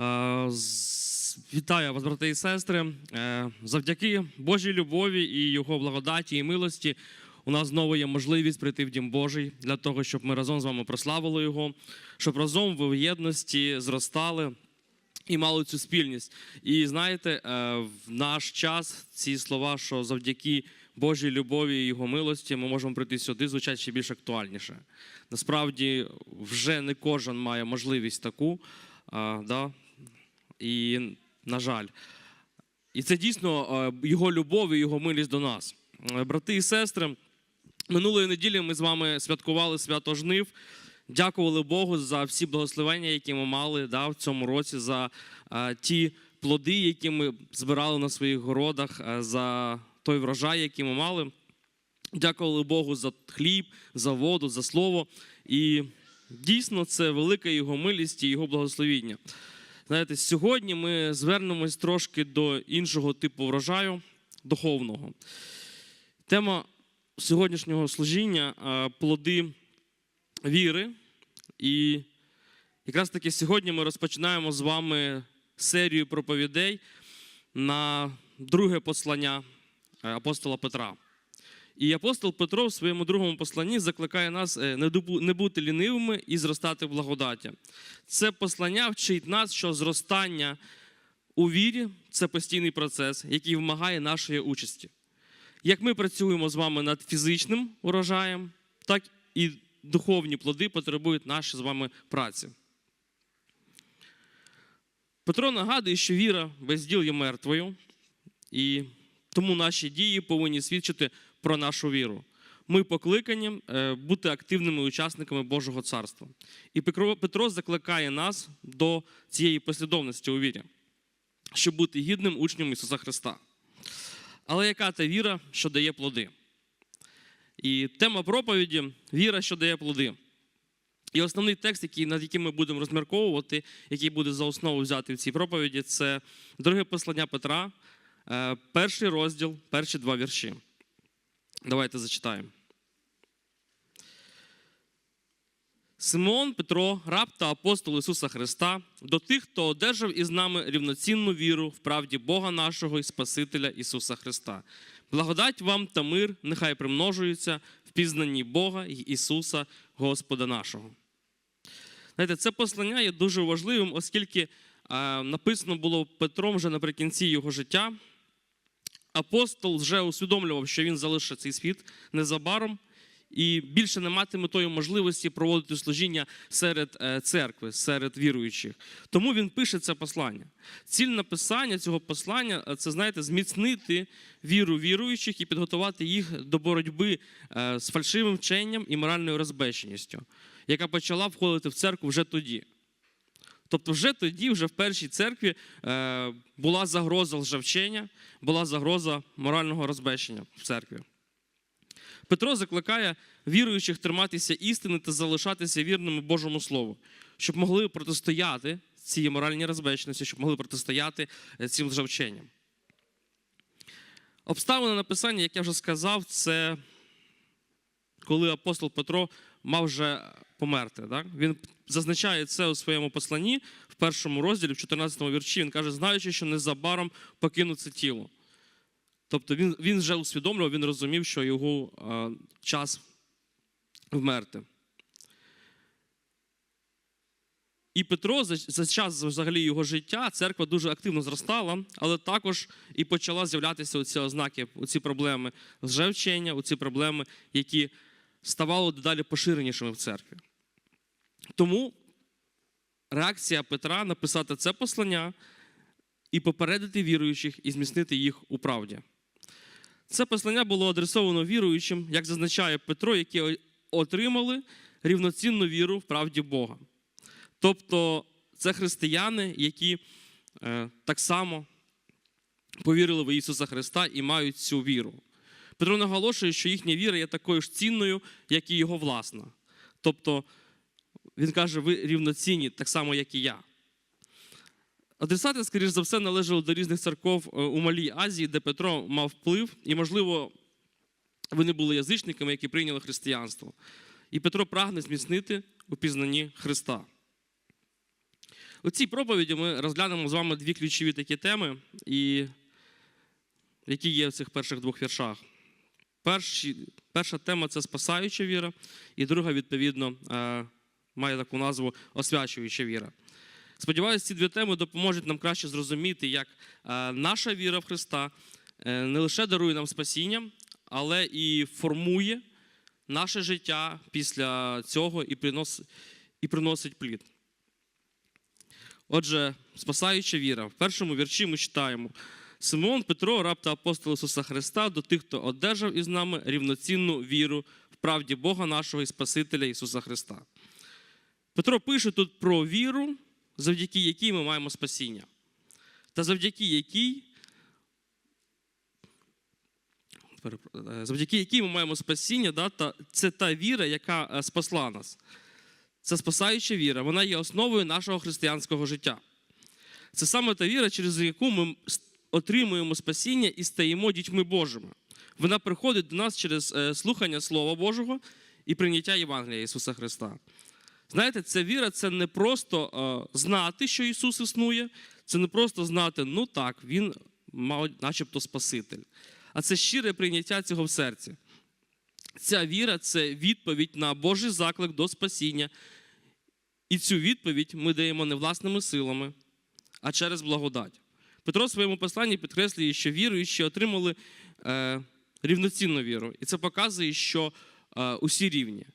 Е, Вітаю вас, брати і сестри. Е, Завдяки Божій любові і Його благодаті і милості у нас знову є можливість прийти в Дім Божий для того, щоб ми разом з вами прославили Його, щоб разом ви в єдності зростали і мали цю спільність. І знаєте, е, в наш час ці слова, що завдяки Божій любові і Його милості ми можемо прийти сюди, звучать ще більш актуальніше. Насправді, вже не кожен має можливість таку. а, да? І, на жаль, і це дійсно е, його любов і його милість до нас. Е, Брати і сестри, минулої неділі ми з вами святкували свято жнив. Дякували Богу за всі благословення, які ми мали да, в цьому році, за е, ті плоди, які ми збирали на своїх городах, е, за той врожай, який ми мали. Дякували Богу за хліб, за воду, за слово. І дійсно це велика його милість і його благословіння. Знаєте, сьогодні ми звернемось трошки до іншого типу врожаю духовного. Тема сьогоднішнього служіння плоди віри. І якраз таки сьогодні ми розпочинаємо з вами серію проповідей на друге послання апостола Петра. І апостол Петро в своєму другому посланні закликає нас е, не бути лінивими і зростати в благодаті. Це послання вчить нас, що зростання у вірі це постійний процес, який вимагає нашої участі. Як ми працюємо з вами над фізичним урожаєм, так і духовні плоди потребують нашої з вами праці. Петро нагадує, що віра без діл є мертвою, і тому наші дії повинні свідчити про нашу віру. Ми покликані е, бути активними учасниками Божого царства. І Петро- закликає нас до цієї послідовності у вірі, щоб бути гідним учнем Ісуса Христа. Але яка та віра, що дає плоди? І тема проповіді віра, що дає плоди. І основний текст, який, над яким ми будемо розмірковувати, який буде за основу взяти в цій проповіді, це друге послання Петра, е, перший розділ, перші два вірші. Давайте зачитаємо. Симеон Петро, раб та апостол Ісуса Христа, до тих, хто одержав із нами рівноцінну віру в правді Бога нашого і Спасителя Ісуса Христа. Благодать вам та мир нехай примножуються в пізнанні Бога і Ісуса, Господа нашого. Знаєте, це послання є дуже важливим, оскільки е, написано було Петром вже наприкінці його життя. Апостол вже усвідомлював, що він залишить цей світ незабаром і більше не матиме тої можливості проводити служіння серед е, церкви, серед віруючих. Тому він пише це послання. Ціль написання цього послання е, це, знаєте, зміцнити віру віруючих і підготувати їх до боротьби е, з фальшивим вченням і моральною розбещеністю, яка почала входити в церкву вже тоді. Тобто, вже тоді, вже в першій церкві, е, була загроза лжевчення, була загроза морального розбещення в церкві. Петро закликає віруючих триматися істини та залишатися вірними Божому Слову, щоб могли протистояти цій моральній розбещеності, щоб могли протистояти е, цим лжевченням. Обставини написання, як я вже сказав, це коли апостол Петро мав вже померти. Так? Він зазначає це у своєму посланні в першому розділі, в 14 вірші. Він каже, знаючи, що незабаром покину це тіло. Тобто він, він вже усвідомлював, він розумів, що його е, час вмерти. І Петро за, за час взагалі його життя церква дуже активно зростала, але також і почала з'являтися оці ознаки, оці проблеми лжевчення, оці проблеми, які ставали дедалі поширенішими в церкві. Тому реакція Петра написати це послання і попередити віруючих і зміцнити їх у правді. Це послання було адресовано віруючим, як зазначає Петро, які отримали рівноцінну віру в правді Бога. Тобто це християни, які е, так само повірили в Ісуса Христа і мають цю віру. Петро наголошує, що їхня віра є такою ж цінною, як і його власна. Тобто, він каже, ви рівноцінні, так само, як і я. Адресати, скоріш за все, належали до різних церков е, у Малій Азії, де Петро мав вплив, і, можливо, вони були язичниками, які прийняли християнство. І Петро прагне зміцнити у пізнанні Христа. У цій проповіді ми розглянемо з вами дві ключові такі теми, і які є в цих перших двох віршах. Перші, перша тема це спасаюча віра, і друга, відповідно, е, має таку назву освячуюча віра. Сподіваюся, ці дві теми допоможуть нам краще зрозуміти, як е, наша віра в Христа е, не лише дарує нам спасіння, але і формує наше життя після цього і приносить, і приносить плід. Отже, спасаюча віра. В першому вірші ми читаємо: Симеон Петро, раб та апостол Ісуса Христа, до тих, хто одержав із нами рівноцінну віру в правді Бога нашого і Спасителя Ісуса Христа. Петро пише тут про віру, завдяки якій ми маємо спасіння, та завдяки якій, е, завдяки якій ми маємо спасіння, да, та, це та віра, яка е, спасла нас. Це спасаюча віра, вона є основою нашого християнського життя. Це саме та віра, через яку ми отримуємо спасіння і стаємо дітьми Божими. Вона приходить до нас через е, слухання Слова Божого і прийняття Євангелія Ісуса Христа. Знаєте, ця віра це не просто е, знати, що Ісус існує, це не просто знати, ну так, Він начебто Спаситель, а це щире прийняття цього в серці. Ця віра це відповідь на Божий заклик до спасіння. І цю відповідь ми даємо не власними силами, а через благодать. Петро в своєму посланні підкреслює, що віруючі отримали е, рівноцінну віру. І це показує, що е, усі рівні.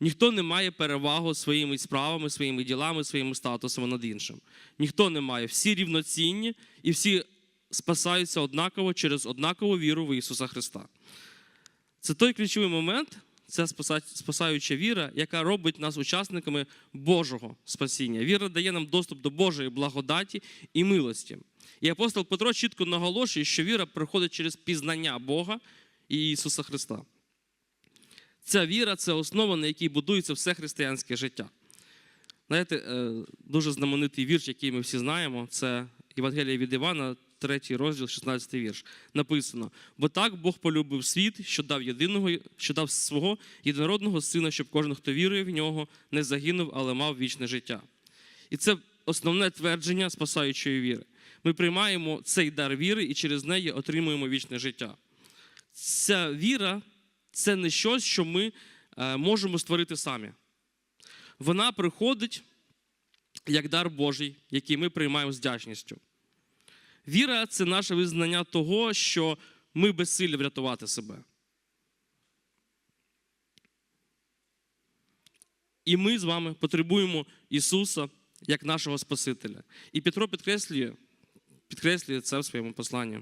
Ніхто не має перевагу своїми справами, своїми ділами, своїми статусами над іншим. Ніхто не має. Всі рівноцінні і всі спасаються однаково через однакову віру в Ісуса Христа. Це той ключовий момент, це спасаюча віра, яка робить нас учасниками Божого спасіння. Віра дає нам доступ до Божої благодаті і милості. І апостол Петро чітко наголошує, що віра приходить через пізнання Бога і Ісуса Христа. Ця віра це основа, на якій будується все християнське життя. Знаєте, е, дуже знаменитий вірш, який ми всі знаємо, це Євангелія від Івана, 3 розділ, 16 вірш. Написано: бо так Бог полюбив світ, що дав єдиного, що дав свого єдинородного сина, щоб кожен, хто вірує в нього, не загинув, але мав вічне життя. І це основне твердження спасаючої віри. Ми приймаємо цей дар віри і через неї отримуємо вічне життя. Ця віра це не щось, що ми е, можемо створити самі. Вона приходить як дар Божий, який ми приймаємо з вдячністю. Віра це наше визнання того, що ми безсилі врятувати себе. І ми з вами потребуємо Ісуса як нашого Спасителя. І Петро підкреслює, підкреслює це в своєму посланні.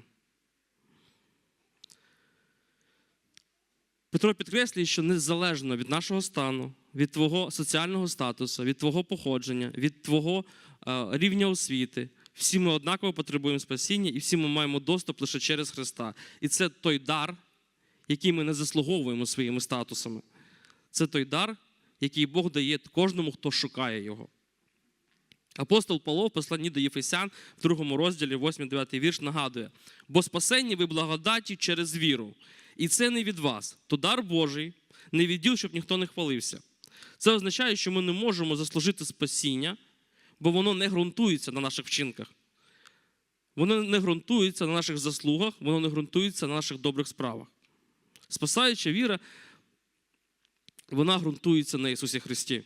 Петро підкреслює, що незалежно від нашого стану, від твого соціального статусу, від твого походження, від твого е, рівня освіти, всі ми однаково потребуємо спасіння і всі ми маємо доступ лише через Христа. І це той дар, який ми не заслуговуємо своїми статусами. Це той дар, який Бог дає кожному, хто шукає його. Апостол Павло в посланні до Єфесян в другому розділі, 8-9 вірш, нагадує: бо спасені ви благодаті через віру. І це не від вас, то дар Божий, не відділ, щоб ніхто не хвалився. Це означає, що ми не можемо заслужити спасіння, бо воно не ґрунтується на наших вчинках. Воно не ґрунтується на наших заслугах, воно не ґрунтується на наших добрих справах. Спасаюча віра, вона ґрунтується на Ісусі Христі.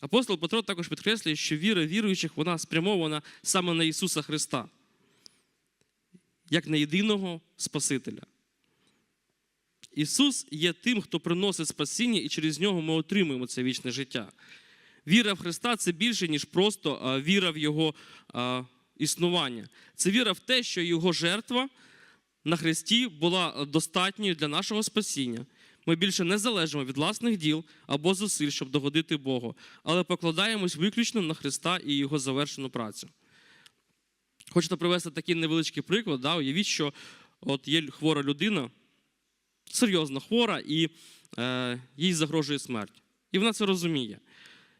Апостол Петро також підкреслює, що віра віруючих вона спрямована саме на Ісуса Христа, як на єдиного Спасителя. Ісус є тим, хто приносить спасіння, і через нього ми отримуємо це вічне життя. Віра в Христа це більше, ніж просто віра в Його існування. Це віра в те, що Його жертва на Христі була достатньою для нашого спасіння. Ми більше не залежимо від власних діл або зусиль, щоб догодити Богу, але покладаємось виключно на Христа і Його завершену працю. Хочете привести такий невеличкий приклад. Да? Уявіть, що от є хвора людина, серйозно хвора, і е, їй загрожує смерть. І вона це розуміє.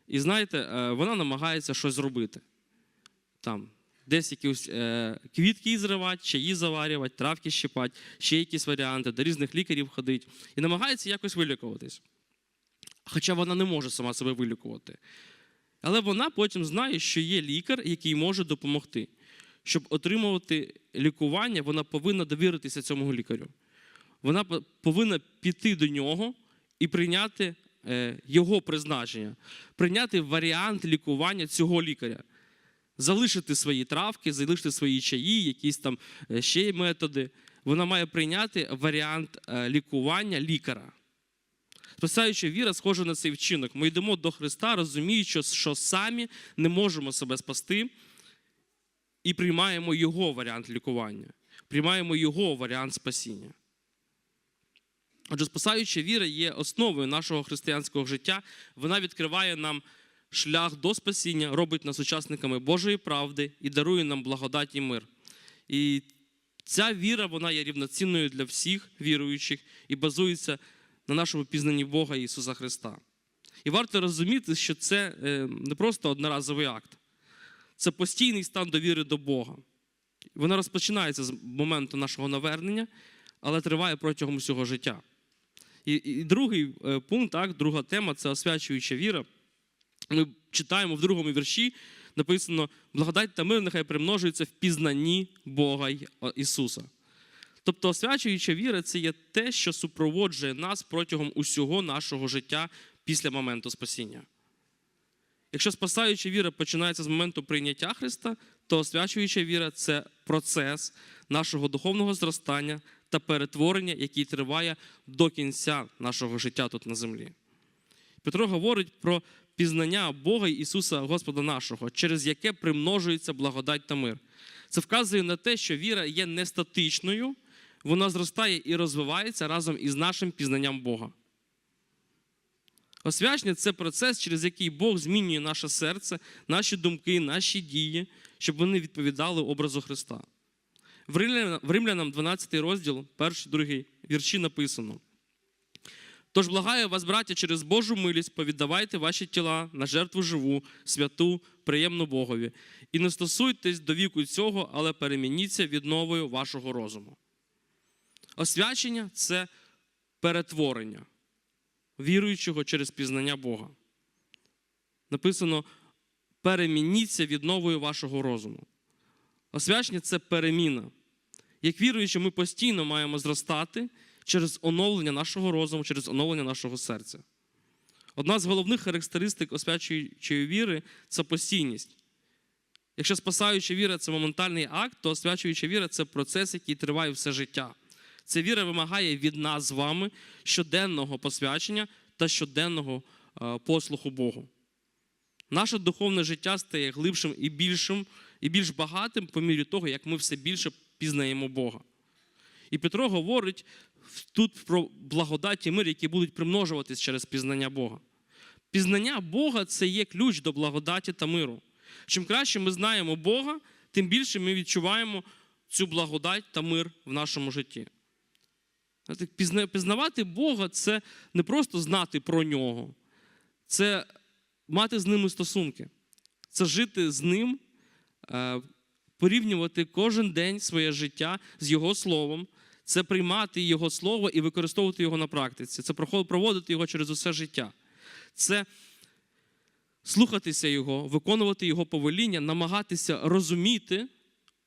І знаєте, е, вона намагається щось зробити. Там, десь якісь е, квітки зривати, чаї заварювати, травки щипати, ще якісь варіанти, до різних лікарів ходить. І намагається якось вилікуватись. Хоча вона не може сама себе вилікувати. Але вона потім знає, що є лікар, який може допомогти. Щоб отримувати лікування, вона повинна довіритися цьому лікарю. Вона повинна піти до нього і прийняти його призначення, прийняти варіант лікування цього лікаря, залишити свої травки, залишити свої чаї, якісь там е, ще й методи. Вона має прийняти варіант е, лікування лікаря. Спасаюча віра схожа на цей вчинок. Ми йдемо до Христа, розуміючи, що самі не можемо себе спасти, і приймаємо Його варіант лікування, приймаємо Його варіант спасіння. Отже, спасаюча віра є основою нашого християнського життя. Вона відкриває нам шлях до спасіння, робить нас учасниками Божої правди і дарує нам благодать і мир. І ця віра вона є рівноцінною для всіх віруючих і базується на нашому пізнанні Бога Ісуса Христа. І варто розуміти, що це е, не просто одноразовий акт, це постійний стан довіри до Бога. Вона розпочинається з моменту нашого навернення, але триває протягом усього життя. І, і другий е, пункт, так, друга тема це освячуюча віра. Ми читаємо в другому вірші, написано: благодать та мир нехай примножується в пізнанні Бога Ісуса. Тобто, освячуюча віра це є те, що супроводжує нас протягом усього нашого життя після моменту спасіння. Якщо спасаюча віра починається з моменту прийняття Христа, то освячуюча віра це процес нашого духовного зростання та перетворення, який триває до кінця нашого життя тут на землі. Петро говорить про пізнання Бога Ісуса Господа нашого, через яке примножується благодать та мир. Це вказує на те, що віра є не статичною, вона зростає і розвивається разом із нашим пізнанням Бога. Освячення це процес, через який Бог змінює наше серце, наші думки, наші дії, щоб вони відповідали образу Христа. В Римлянам- 12 розділ, перший, другий вірші написано. Тож благаю вас, браття, через Божу милість повіддавайте ваші тіла на жертву живу, святу, приємну Богові. І не стосуйтесь до віку цього, але перемініться відновою вашого розуму. Освячення це перетворення віруючого через пізнання Бога. Написано: перемініться відновою вашого розуму. Освячення це переміна. Як віруючи, ми постійно маємо зростати через оновлення нашого розуму, через оновлення нашого серця. Одна з головних характеристик освячуючої віри це постійність. Якщо спасаюча віра це моментальний акт, то освячуюча віра це процес, який триває все життя. Ця віра вимагає від нас з вами щоденного посвячення та щоденного е, послуху Богу. Наше духовне життя стає глибшим і більшим, і більш багатим по мірі того, як ми все більше пізнаємо Бога. І Петро говорить тут про благодать і мир, які будуть примножуватись через пізнання Бога. Пізнання Бога це є ключ до благодаті та миру. Чим краще ми знаємо Бога, тим більше ми відчуваємо цю благодать та мир в нашому житті. Пізнавати Бога це не просто знати про нього, це мати з ними стосунки, це жити з ним, порівнювати кожен день своє життя з Його словом, це приймати Його слово і використовувати його на практиці, це проводити його через усе життя. Це слухатися Його, виконувати Його повеління, намагатися розуміти,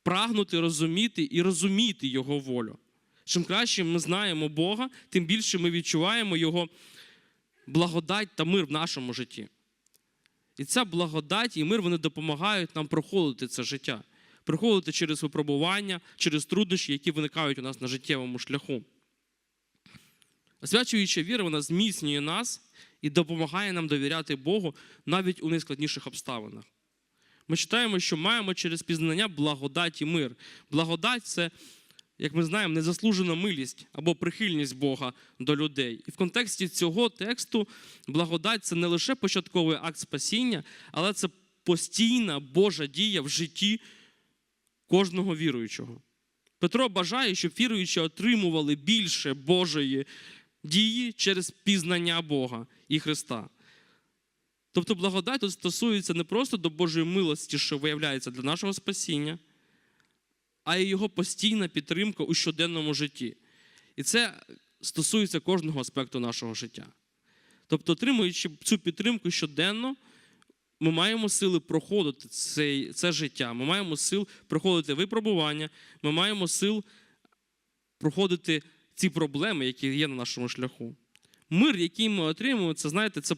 прагнути розуміти і розуміти Його волю. Чим краще ми знаємо Бога, тим більше ми відчуваємо Його благодать та мир в нашому житті. І ця благодать і мир вони допомагають нам проходити це життя, проходити через випробування, через труднощі, які виникають у нас на життєвому шляху. Освячуюча віра, вона зміцнює нас і допомагає нам довіряти Богу навіть у найскладніших обставинах. Ми читаємо, що маємо через пізнання благодать і мир. Благодать це, як ми знаємо, незаслужена милість або прихильність Бога до людей. І в контексті цього тексту благодать це не лише початковий акт спасіння, але це постійна Божа дія в житті кожного віруючого. Петро бажає, щоб віруючі отримували більше Божої дії через пізнання Бога і Христа. Тобто благодать тут стосується не просто до Божої милості, що виявляється для нашого спасіння, а й його постійна підтримка у щоденному житті. І це стосується кожного аспекту нашого життя. Тобто, отримуючи цю підтримку щоденно, ми маємо сили проходити цей, це життя, ми маємо сил проходити випробування, ми маємо сил проходити ці проблеми, які є на нашому шляху. Мир, який ми отримуємо, це знаєте, це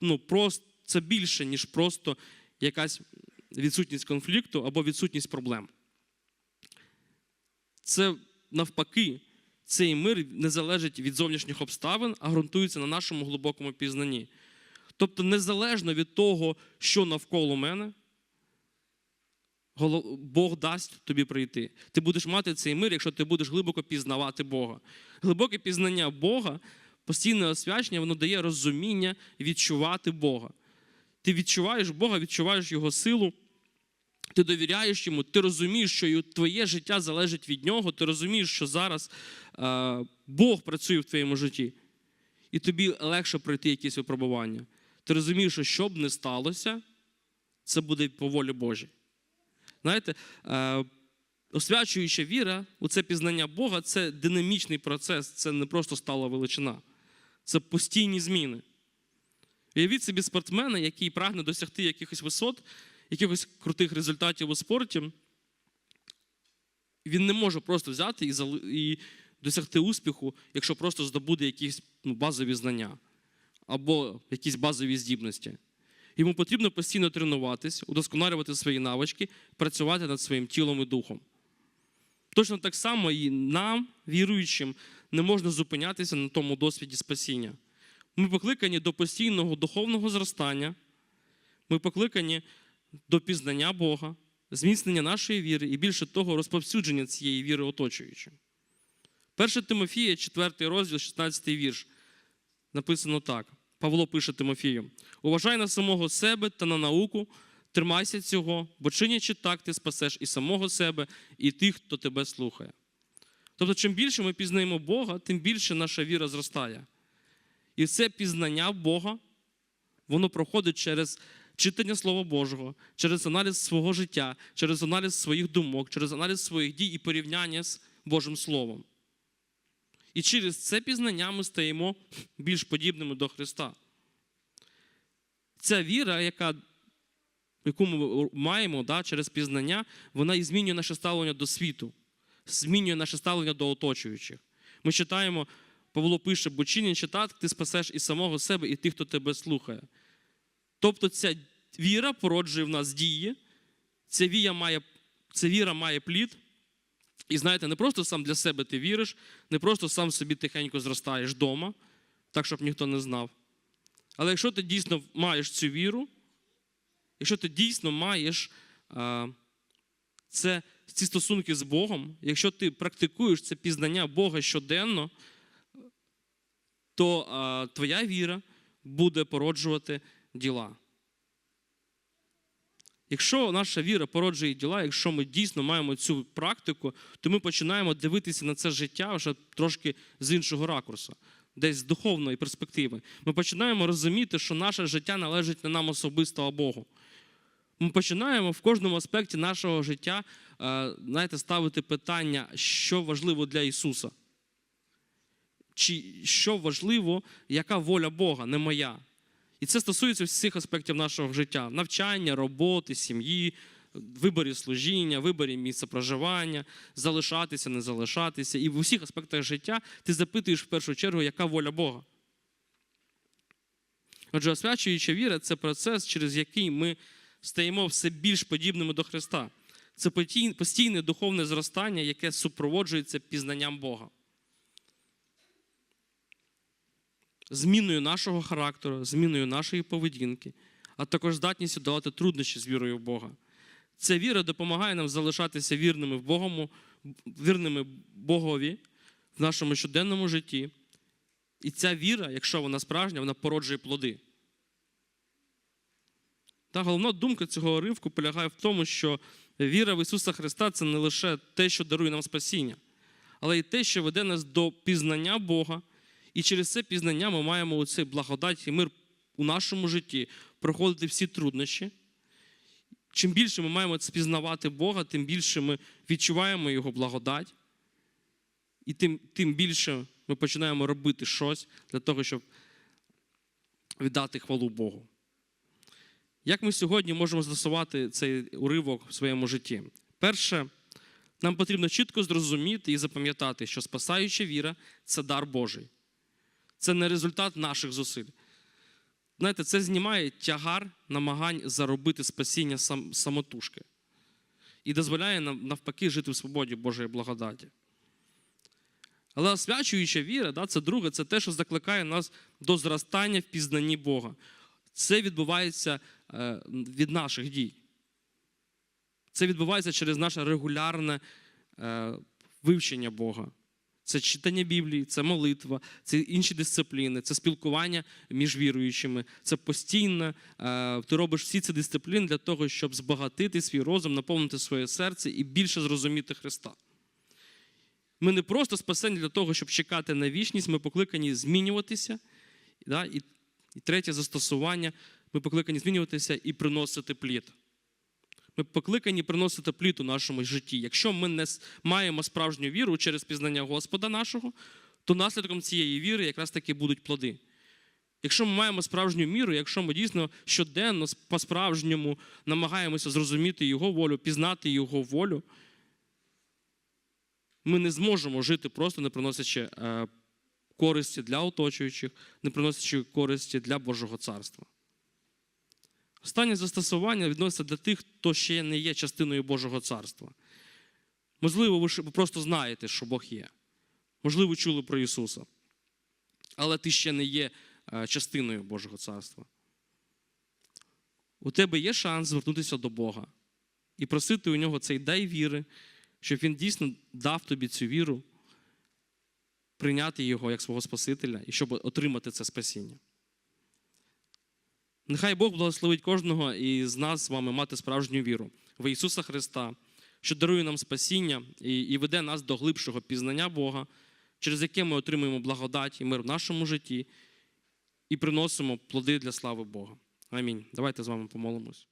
ну, просто, це більше, ніж просто якась відсутність конфлікту або відсутність проблем. Це навпаки, цей мир не залежить від зовнішніх обставин, а ґрунтується на нашому глибокому пізнанні. Тобто, незалежно від того, що навколо мене, Бог дасть тобі прийти. Ти будеш мати цей мир, якщо ти будеш глибоко пізнавати Бога. Глибоке пізнання Бога, постійне освячення, воно дає розуміння відчувати Бога. Ти відчуваєш Бога, відчуваєш Його силу, ти довіряєш йому, ти розумієш, що твоє життя залежить від нього, ти розумієш, що зараз е, Бог працює в твоєму житті, і тобі легше пройти якісь випробування. Ти розумієш, що що б не сталося, це буде по волі Божій. Знаєте, е, освячуюча віра, у це пізнання Бога це динамічний процес, це не просто стала величина, це постійні зміни. Уявіть собі спортсмена, який прагне досягти якихось висот, якихось крутих результатів у спорті. Він не може просто взяти і, і досягти успіху, якщо просто здобуде якісь ну, базові знання або якісь базові здібності. Йому потрібно постійно тренуватись, удосконалювати свої навички, працювати над своїм тілом і духом. Точно так само і нам, віруючим, не можна зупинятися на тому досвіді спасіння. Ми покликані до постійного духовного зростання, ми покликані до пізнання Бога, зміцнення нашої віри і більше того, розповсюдження цієї віри оточуючим. 1 Тимофія, 4 розділ, 16 вірш. Написано так. Павло пише Тимофію: Уважай на самого себе та на науку, тримайся цього, бо чинячи так, ти спасеш і самого себе, і тих, хто тебе слухає. Тобто, чим більше ми пізнаємо Бога, тим більше наша віра зростає. І це пізнання Бога, воно проходить через читання Слова Божого, через аналіз свого життя, через аналіз своїх думок, через аналіз своїх дій і порівняння з Божим Словом. І через це пізнання ми стаємо більш подібними до Христа. Ця віра, яка, яку ми маємо да, через пізнання, вона і змінює наше ставлення до світу, змінює наше ставлення до оточуючих. Ми читаємо, Павло пише, бо чинячи так, ти спасеш і самого себе, і тих, хто тебе слухає. Тобто ця віра породжує в нас дії, ця віра має, ця віра має плід. І знаєте, не просто сам для себе ти віриш, не просто сам собі тихенько зростаєш вдома, так, щоб ніхто не знав. Але якщо ти дійсно маєш цю віру, якщо ти дійсно маєш а, це, ці стосунки з Богом, якщо ти практикуєш це пізнання Бога щоденно, то а, твоя віра буде породжувати діла. Якщо наша віра породжує діла, якщо ми дійсно маємо цю практику, то ми починаємо дивитися на це життя вже трошки з іншого ракурсу, десь з духовної перспективи. Ми починаємо розуміти, що наше життя належить не нам особисто, а Богу. Ми починаємо в кожному аспекті нашого життя е, знаєте, ставити питання, що важливо для Ісуса. Чи що важливо, яка воля Бога, не моя. І це стосується всіх аспектів нашого життя: навчання, роботи, сім'ї, виборі служіння, виборі місця проживання, залишатися, не залишатися. І в усіх аспектах життя ти запитуєш в першу чергу, яка воля Бога. Отже, освячуюча віра це процес, через який ми стаємо все більш подібними до Христа. Це постійне духовне зростання, яке супроводжується пізнанням Бога. Зміною нашого характеру, зміною нашої поведінки, а також здатністю давати труднощі з вірою в Бога. Ця віра допомагає нам залишатися вірними в Богому, вірними Богові в нашому щоденному житті. І ця віра, якщо вона справжня, вона породжує плоди. Та головна думка цього ривку полягає в тому, що віра в Ісуса Христа це не лише те, що дарує нам спасіння, але й те, що веде нас до пізнання Бога. І через це пізнання ми маємо оцей благодать і мир у нашому житті, проходити всі труднощі. Чим більше ми маємо це пізнавати Бога, тим більше ми відчуваємо Його благодать, і тим, тим більше ми починаємо робити щось для того, щоб віддати хвалу Богу. Як ми сьогодні можемо застосувати цей уривок в своєму житті? Перше, нам потрібно чітко зрозуміти і запам'ятати, що спасаюча віра це дар Божий. Це не результат наших зусиль. Знаєте, це знімає тягар намагань заробити спасіння сам, самотужки і дозволяє нам навпаки жити в свободі Божої благодаті. Але освячуюча віра, да, це друге, це те, що закликає нас до зростання в пізнанні Бога. Це відбувається е, від наших дій. Це відбувається через наше регулярне е, вивчення Бога. Це читання Біблії, це молитва, це інші дисципліни, це спілкування між віруючими, це постійне. е, Ти робиш всі ці дисципліни для того, щоб збагатити свій розум, наповнити своє серце і більше зрозуміти Христа. Ми не просто спасені для того, щоб чекати на вічність, ми покликані змінюватися. І третє застосування ми покликані змінюватися і приносити плід. Ми покликані приносити плід у нашому житті. Якщо ми не маємо справжню віру через пізнання Господа нашого, то наслідком цієї віри якраз таки будуть плоди. Якщо ми маємо справжню міру, якщо ми дійсно щоденно по-справжньому намагаємося зрозуміти Його волю, пізнати Його волю, ми не зможемо жити просто не приносячи е, користі для оточуючих, не приносячи користі для Божого царства. Останнє застосування відноситься для тих, хто ще не є частиною Божого царства. Можливо, ви просто знаєте, що Бог є. Можливо, чули про Ісуса. Але ти ще не є е, частиною Божого царства. У тебе є шанс звернутися до Бога і просити у нього цей дай віри, щоб Він дійсно дав тобі цю віру, прийняти його як свого Спасителя і щоб отримати це спасіння. Нехай Бог благословить кожного із нас з вами мати справжню віру в Ісуса Христа, що дарує нам спасіння і, і веде нас до глибшого пізнання Бога, через яке ми отримуємо благодать і мир в нашому житті і приносимо плоди для слави Бога. Амінь. Давайте з вами помолимось.